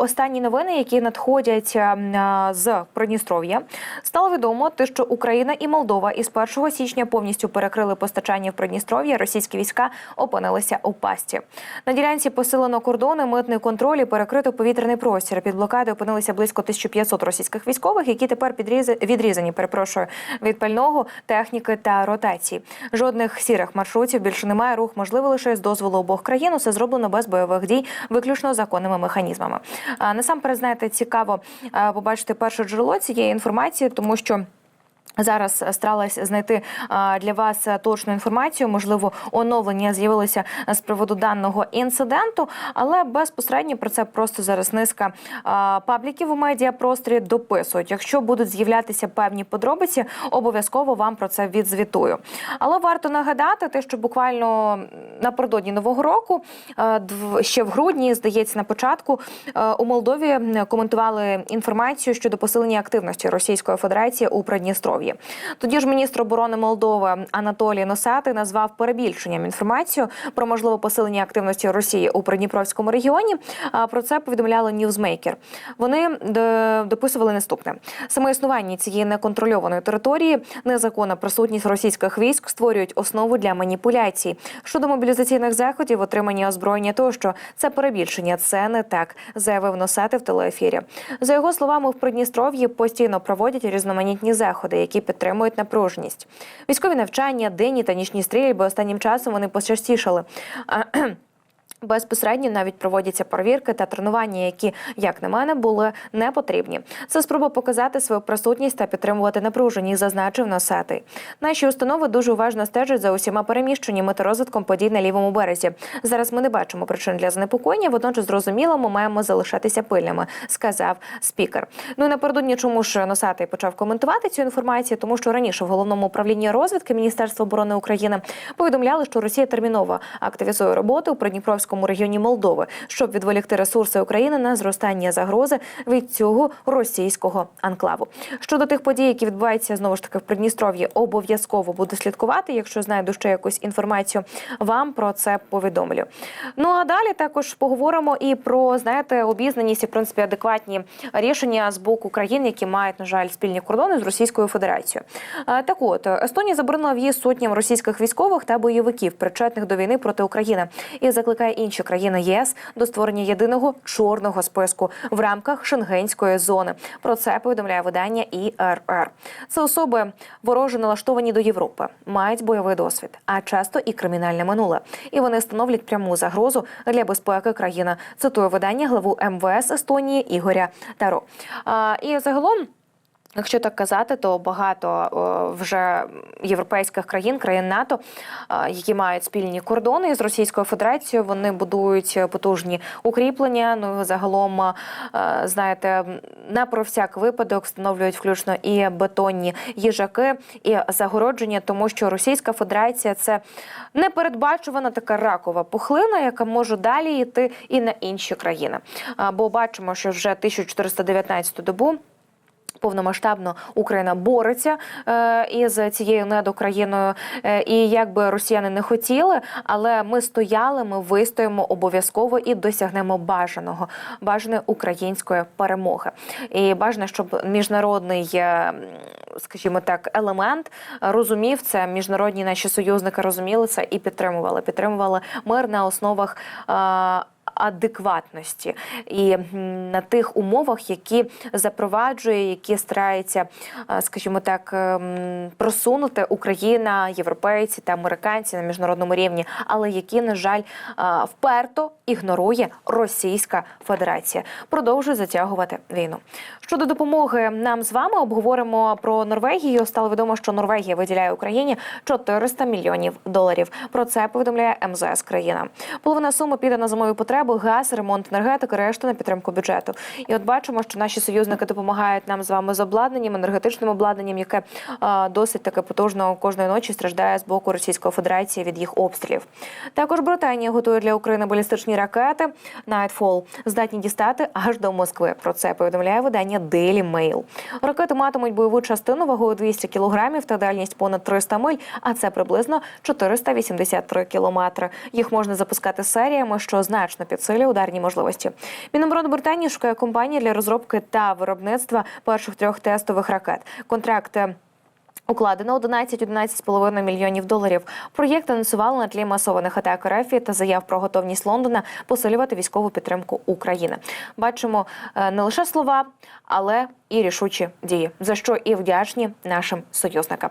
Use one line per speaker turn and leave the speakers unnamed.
Останні новини, які надходять е, з Придністров'я, стало відомо, те, що Україна і Молдова із 1 січня повністю перекрили постачання в Придністров'я. Російські війська опинилися у пасті. На ділянці посилено кордони, митний контроль і перекрито повітряний простір. Під блокадою опинилися близько 1500 російських військових, які тепер відрізані, перепрошую, від пального, техніки та ротації. Жодних сірих маршрутів більше немає. Рух можливий лише з дозволу обох країн. Усе зроблено без бойових дій, виключно законними механізмами. Насамперед, знаєте, цікаво побачити перше джерело цієї інформації, тому що. Зараз старалась знайти для вас точну інформацію. Можливо, оновлення з'явилося з приводу даного інциденту, але безпосередньо про це просто зараз низка пабліків у медіапросторі дописують. Якщо будуть з'являтися певні подробиці, обов'язково вам про це відзвітую. Але варто нагадати, те, що буквально напередодні нового року, е, ще в грудні, здається, на початку е, у Молдові коментували інформацію щодо посилення активності Російської Федерації у Придністров'ї. Тоді ж міністр оборони Молдови Анатолій Носатий назвав перебільшенням інформацію про можливе посилення активності Росії у Придніпровському регіоні. А Про це повідомляли Ньюзмейкер. Вони дописували наступне: саме існування цієї неконтрольованої території, незаконна присутність російських військ створюють основу для маніпуляцій щодо мобілізаційних заходів, отримання озброєння тощо. Це перебільшення, це не так, заявив Носатий в телеефірі. За його словами, в Придністров'ї постійно проводять різноманітні заходи, які підтримують напруженість. Військові навчання, денні та нічні стрільби останнім часом вони почастішали. Безпосередньо навіть проводяться перевірки та тренування, які, як на мене, були не потрібні. Це спроба показати свою присутність та підтримувати напруженість, зазначив Носатий. Наші установи дуже уважно стежать за усіма переміщеннями та розвитком подій на лівому березі. Зараз ми не бачимо причин для занепокоєння. Водночас зрозуміло, ми маємо залишатися пильними, сказав спікер. Ну і напередодні, чому ж Носатий почав коментувати цю інформацію, тому що раніше в головному управлінні розвідки Міністерства оборони України повідомляли, що Росія терміново активізує роботу у Придніпровському регіоні Молдови, щоб відволікти ресурси України на зростання загрози від цього російського анклаву. Щодо тих подій, які відбуваються знову ж таки в Придністров'ї, обов'язково буду слідкувати. Якщо знайду ще якусь інформацію, вам про це повідомлю. Ну а далі також поговоримо і про знаєте обізнаність і в принципі адекватні рішення з боку країн, які мають на жаль спільні кордони з Російською Федерацією. Так от Естонія заборонила в'їзд сотням російських військових та бойовиків, причетних до війни проти України, і закликає інші країни ЄС до створення єдиного чорного списку в рамках шенгенської зони. Про це повідомляє видання ІРР. Це особи вороже налаштовані до Європи, мають бойовий досвід, а часто і кримінальне минуле. І вони становлять пряму загрозу для безпеки країни. Цитує видання главу МВС Естонії Ігоря Таро. А, і загалом. Якщо так казати, то багато вже європейських країн, країн НАТО, які мають спільні кордони з Російською Федерацією, вони будують потужні укріплення. Ну загалом, знаєте, на про всяк випадок встановлюють включно і бетонні їжаки, і загородження, тому що Російська Федерація це непередбачувана така ракова пухлина, яка може далі йти і на інші країни. Бо бачимо, що вже 1419 добу. Повномасштабно Україна бореться е, із цією недокраїною, е, і як би росіяни не хотіли, але ми стояли, ми вистоїмо обов'язково і досягнемо бажаного бажаної української перемоги. І бажано, щоб міжнародний, е, скажімо так, елемент розумів це. Міжнародні наші союзники розуміли це і підтримували. Підтримували мир на основах. Адекватності і на тих умовах, які запроваджує, які старається, е, скажімо так, ем, просунути Україна, європейці та американці на міжнародному рівні, але які, на жаль, е, вперто ігнорує Російська Федерація, продовжує затягувати війну. Щодо допомоги нам з вами обговоримо про Норвегію. Стало відомо, що Норвегія виділяє Україні 400 мільйонів доларів. Про це повідомляє МЗС країна. Половина суми піде на зимові потреби, газ, ремонт енергетики, решта на підтримку бюджету. І от бачимо, що наші союзники допомагають нам з вами з обладнанням, енергетичним обладнанням, яке а, досить таке потужно кожної ночі страждає з боку Російської Федерації від їх обстрілів. Також Британія готує для України балістичні ракети Nightfall, здатні дістати аж до Москви. Про це повідомляє видання Daily Mail. Ракети матимуть бойову частину вагою 200 кілограмів та дальність понад 300 миль, а це приблизно 483 кілометри. Їх можна запускати серіями, що значно підвищує підсилює ударні можливості. Міноборони Британії шукає компанії для розробки та виробництва перших трьох тестових ракет. Контракт. е, Укладено 11-11,5 мільйонів доларів. Проєкт анонсували на тлі масованих атак РФ та заяв про готовність Лондона посилювати військову підтримку України. Бачимо е, не лише слова, але і рішучі дії, за що і вдячні нашим союзникам.